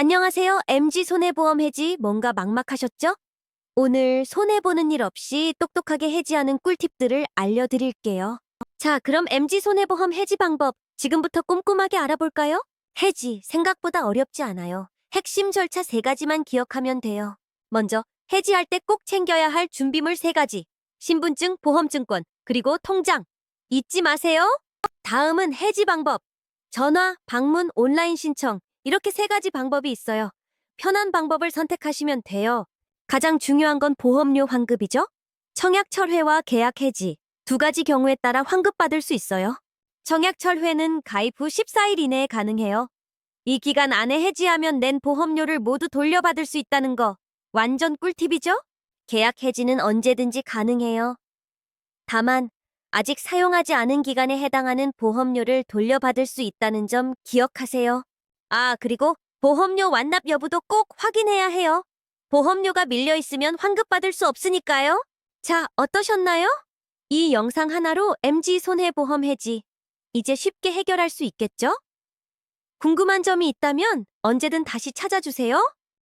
안녕하세요. MG 손해보험 해지 뭔가 막막하셨죠? 오늘 손해보는 일 없이 똑똑하게 해지하는 꿀팁들을 알려드릴게요. 자, 그럼 MG 손해보험 해지 방법 지금부터 꼼꼼하게 알아볼까요? 해지 생각보다 어렵지 않아요. 핵심 절차 세 가지만 기억하면 돼요. 먼저 해지할 때 꼭 챙겨야 할 준비물 세 가지. 신분증, 보험증권, 그리고 통장. 잊지 마세요. 다음은 해지 방법. 전화, 방문, 온라인 신청. 이렇게 세 가지 방법이 있어요. 편한 방법을 선택하시면 돼요. 가장 중요한 건 보험료 환급이죠. 청약 철회와 계약 해지. 두 가지 경우에 따라 환급받을 수 있어요. 청약 철회는 가입 후 14일 이내에 가능해요. 이 기간 안에 해지하면 낸 보험료를 모두 돌려받을 수 있다는 거. 완전 꿀팁이죠? 계약 해지는 언제든지 가능해요. 다만, 아직 사용하지 않은 기간에 해당하는 보험료를 돌려받을 수 있다는 점 기억하세요. 아, 그리고 보험료 완납 여부도 꼭 확인해야 해요. 보험료가 밀려 있으면 환급받을 수 없으니까요. 자, 어떠셨나요? 이 영상 하나로 MG 손해보험 해지. 이제 쉽게 해결할 수 있겠죠? 궁금한 점이 있다면 언제든 다시 찾아주세요.